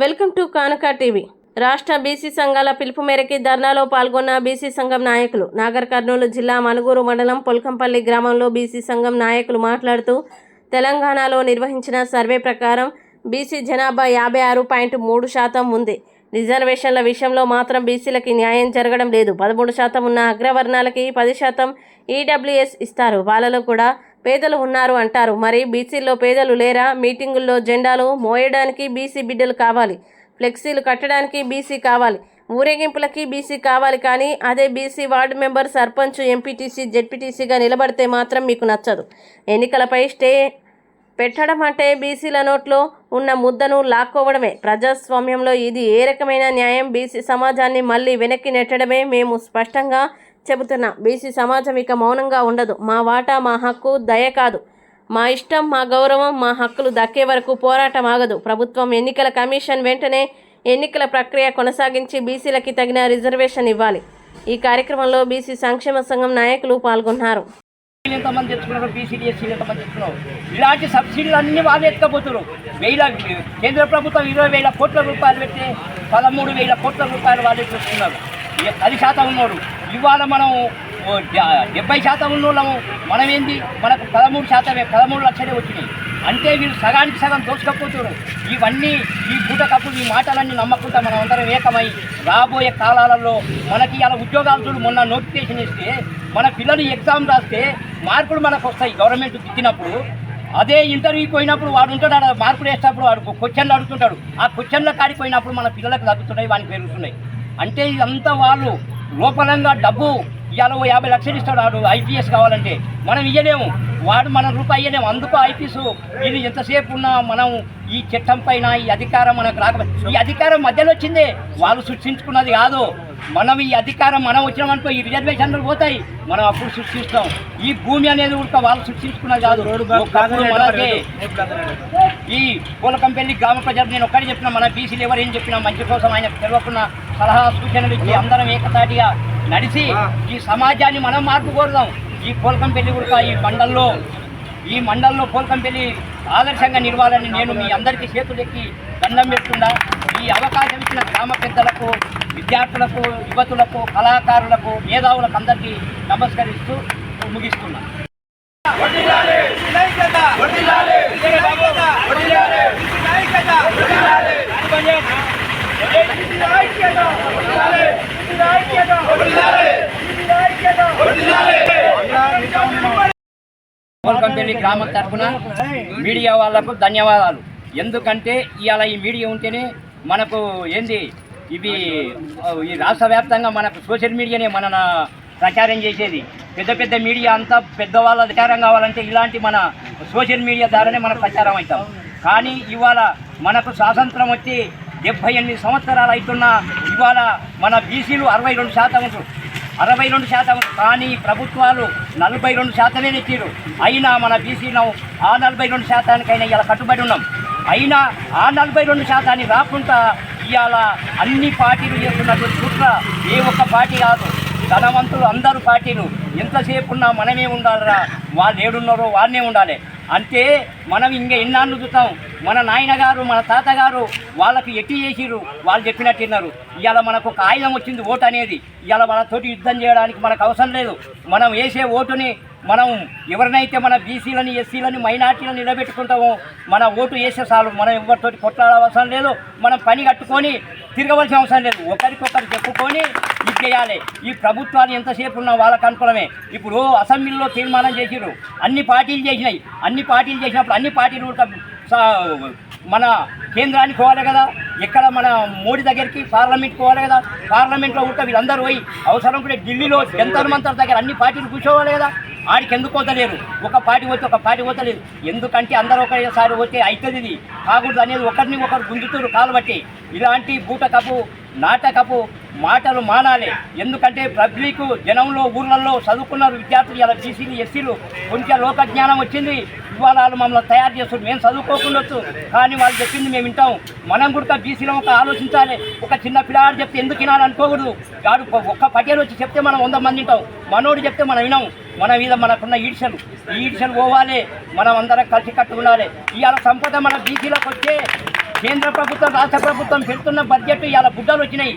Welcome to Kanaka TV. రాష్ట్ర BC సంఘాల పిలుపు మేరకి ధర్నాలో పాల్గొన్న బీసీ సంఘం నాయకులు నాగర్ కర్నూలు జిల్లా మనుగూరు మండలం పొల్కంపల్లి గ్రామంలో బీసీ సంఘం నాయకులు మాట్లాడుతూ తెలంగాణలో నిర్వహించిన సర్వే ప్రకారం బీసీ జనాభా యాభై ఆరు పాయింట్ మూడు శాతం ఉంది. రిజర్వేషన్ల విషయంలో మాత్రం బీసీలకి న్యాయం జరగడం లేదు. పదమూడు శాతం ఉన్న అగ్రవర్ణాలకి పది శాతం ఈడబ్ల్యూఎస్ ఇస్తారు. వాళ్ళలో కూడా పేదలు ఉన్నారు అంటారు. మరి బీసీల్లో పేదలు లేరా? మీటింగుల్లో జెండాలు మోయడానికి బీసీ బిడ్డలు కావాలి. ఫ్లెక్సీలు కట్టడానికి బీసీ కావాలి. ఊరేగింపులకి బీసీ కావాలి కానీ అదే BC ward member sarpanch MPTC జెడ్పీటీసీగా నిలబడితే మాత్రం మీకు నచ్చదు. ఎన్నికలపై స్టే పెట్టడం అంటే బీసీల నోట్లో ఉన్న ముద్దను లాక్కోవడమే. ప్రజాస్వామ్యంలో ఇది ఏ రకమైన న్యాయం? బీసీ సమాజాన్ని మళ్ళీ వెనక్కి నెట్టడమే మేము స్పష్టంగా చెబుతున్నాం. బీసీ సమాజం ఇక మౌనంగా ఉండదు. మా వాటా మా హక్కు దయ కాదు. మా ఇష్టం మా గౌరవం మా హక్కులు దక్కే వరకు పోరాటం ఆగదు. ప్రభుత్వం ఎన్నికల కమిషన్ వెంటనే ఎన్నికల ప్రక్రియ కొనసాగించి బీసీలకి తగిన రిజర్వేషన్ ఇవ్వాలి. ఈ కార్యక్రమంలో బీసీ సంక్షేమ సంఘం నాయకులు పాల్గొన్నారు. ఎంతమంది తెచ్చుకున్నారు ఎస్సీలు ఎంతమంది తెచ్చుకున్నారు. ఇలాంటి సబ్సిడీలు అన్ని వాళ్ళు ఎత్తుకపోతున్నారు. వేల కేంద్ర ప్రభుత్వం ఇరవై వేల కోట్ల రూపాయలు పెట్టి పదమూడు వేల కోట్ల రూపాయలు వాళ్ళు తెచ్చుకున్నారు. పది శాతం ఉన్నారు ఇవాళ మనం ఓ డెబ్బై శాతం ఉన్నోళ్ళము మనం ఏంది మనకు పదమూడు శాతమే పదమూడు లక్షలే వచ్చినాయి. అంటే వీళ్ళు సగానికి సగం దోచుకపోతున్నారు. ఇవన్నీ ఈ కప్పులు ఈ మాటలన్నీ నమ్మకుండా మనం అందరం ఏకమై రాబోయే కాలాలలో మనకి ఇలా ఉద్యోగాలు చూడు మొన్న నోటిఫికేషన్ ఇస్తే మన పిల్లలు ఎగ్జామ్ రాస్తే మార్కులు మనకు వస్తాయి గవర్నమెంట్ ఇచ్చినప్పుడు. అదే ఇంటర్వ్యూకి పోయినప్పుడు వాడు ఉంటాడు మార్కులు వేసేటప్పుడు వాడు క్వశ్చన్లు అడుగుతుంటాడు. ఆ క్వశ్చన్ల కాడికి పోయినప్పుడు మన పిల్లలకు తగ్గుతున్నాయి వానికి పెరుగుతున్నాయి. అంటే ఇదంతా వాళ్ళు లోపలంగా డబ్బు ఇవాళ యాభై లక్షలు ఇస్తాడు వాడు ఐపీఎస్ కావాలంటే. మనం ఇయ్యలేము. వాడు మన రూపాయి ఇయ్యలేము. అందుకు ఐపీఎస్ వీళ్ళు ఎంతసేపు ఉన్నా మనం ఈ చట్టం పైన ఈ అధికారం మనకు రాకపోతే ఈ అధికారం మధ్యలో వచ్చిందే. వాళ్ళు సృష్టించుకున్నది కాదు. మనం ఈ అధికారం మనం వచ్చినామనుకో ఈ రిజర్వేషన్లు పోతాయి. మనం అప్పుడు సృష్టిస్తాం. ఈ భూమి అనేది కూడా వాళ్ళు సృష్టించుకున్నది కాదు. మనకే ఈ పూలకంపల్లి గ్రామ ప్రజలకు నేను ఒక్కటి చెప్పిన మన బీసీలు ఎవరు ఏం చెప్పినా మంచి కోసం ఆయన తెలియకున్న సలహా సూచనలు ఇచ్చి అందరం ఏకతాటిగా నడిచి ఈ సమాజాన్ని మనం మార్పు కోరుదాం ఈ పూలకంపల్లి కూడా ఈ మండల్లో ఈ మండలంలో పోల్కంపల్లి ఆదర్శంగా నిలవాలని నేను మీ అందరికీ చేతులెక్కి దండం పెడుతున్నా ఈ అవకాశం ఇచ్చిన గ్రామ పెద్దలకు విద్యార్థులకు యువతులకు కళాకారులకు మేధావులకు అందరికీ నమస్కరిస్తూ ముగిస్తున్నా పోల్కంపల్లి గ్రామం తరఫున మీడియా వాళ్ళకు ధన్యవాదాలు. ఎందుకంటే ఇవాళ ఈ మీడియా ఉంటేనే మనకు ఏంది? ఇవి ఈ రాష్ట్ర వ్యాప్తంగా మనకు సోషల్ మీడియానే మన ప్రచారం చేసేది. పెద్ద పెద్ద మీడియా అంతా పెద్దవాళ్ళ అధికారం కావాలంటే ఇలాంటి మన సోషల్ మీడియా ద్వారానే మనం ప్రచారం అవుతాం. కానీ ఇవాళ మనకు స్వాతంత్రం వచ్చి డెబ్భై ఎనిమిది సంవత్సరాలు అవుతున్నా ఇవాళ మన బీసీలు అరవై రెండు శాతం అరవై రెండు శాతం. కానీ ప్రభుత్వాలు నలభై రెండు శాతమే నెట్టిరు. అయినా మన బీసీలో ఆ నలభై రెండు శాతానికైనా ఇలా కట్టుబడి ఉన్నాం. అయినా ఆ నలభై రెండు శాతాన్ని రాకుండా ఇవాళ అన్ని పార్టీలు చేస్తున్నటువంటి కుట్ర ఏ ఒక్క పార్టీ కాదు. ధనవంతులు అందరూ పార్టీలు. ఎంతసేపు ఉన్నా మనమే ఉండాలిరా. వాళ్ళు ఏడున్నారో వాళ్ళనే ఉండాలి. అంటే మనం ఇంకా ఎన్నాళ్ళు చూస్తాం మన నాయనగారు మన తాతగారు వాళ్ళకి ఎట్టి చేసిరు వాళ్ళు చెప్పినట్టు విన్నారు. ఇవాళ మనకు ఒక ఆయుధం వచ్చింది ఓటు అనేది. ఇవాళ మనతోటి యుద్ధం చేయడానికి మనకు అవసరం లేదు. మనం వేసే ఓటుని మనం ఎవరినైతే మన బీసీలని ఎస్సీలని మైనార్టీలను నిలబెట్టుకుంటామో మన ఓటు వేసే చాలు మనం ఎవరితోటి కొట్లాడవసరం లేదు. మనం పని కట్టుకొని తిరగవలసిన అవసరం లేదు. ఒకరికొకరు చెప్పుకొని ఇది చేయాలి. ఈ ప్రభుత్వాలు ఎంతసేపు ఉన్నా వాళ్ళకు అనుకూలమే. ఇప్పుడు అసెంబ్లీలో తీర్మానం చేసిరు అన్ని పార్టీలు చేసినాయి. అన్ని పార్టీలు చేసినప్పుడు అన్ని పార్టీలు మన కేంద్రానికి పోవాలి కదా. ఎక్కడ మన మోడీ దగ్గరికి పార్లమెంట్కి పోవాలి కదా. పార్లమెంట్లో ఉంటే వీళ్ళందరూ పోయి అవసరం కూడా ఢిల్లీలో జంతర్ మంతర్ దగ్గర అన్ని పార్టీలు కూర్చోవాలి కదా. ఆడికి ఎందుకు పోతలేరు? ఒక పార్టీ పోతే ఒక పార్టీ పోతలేదు. ఎందుకంటే అందరూ ఒకసారి పోతే అవుతుంది ఇది. కాకూడదు అనేది ఒకరిని ఒకరు గుంజుతురు కాలు బట్టి. ఇలాంటి బూటకపు నాటకపు మాటలు మానాలి. ఎందుకంటే పబ్లిక్ జనంలో ఊర్లలో చదువుకున్నారు విద్యార్థులు ఇలా బీసీలు ఎస్సీలు. కొంచెం లోక జ్ఞానం వచ్చింది. ఇవాళ వాళ్ళు మమ్మల్ని తయారు చేస్తున్నారు. మేము చదువుకోకుండొచ్చు కానీ వాళ్ళు చెప్పింది మేము వింటాం. మనం కూడా బీసీలో ఒక ఆలోచించాలి. ఒక చిన్న పిల్లాడు చెప్తే ఎందుకు వినాలి అనుకోకూడదు. వాడు ఒక్క పటేలు వచ్చి చెప్తే మనం వంద మంది వింటాం. మనోడు చెప్తే మనం వినాం మన మీద మనకున్న ఈడ్చలు. ఈ ఈడ్చలు పోవాలి. మనం అందరం కలిసి కట్టుకుండాలి ఇవాళ సంపద మన బీసీలోకి వచ్చే కేంద్ర ప్రభుత్వం రాష్ట్ర ప్రభుత్వం పెడుతున్న బడ్జెట్ ఇవాళ బుడ్డలు వచ్చినాయి.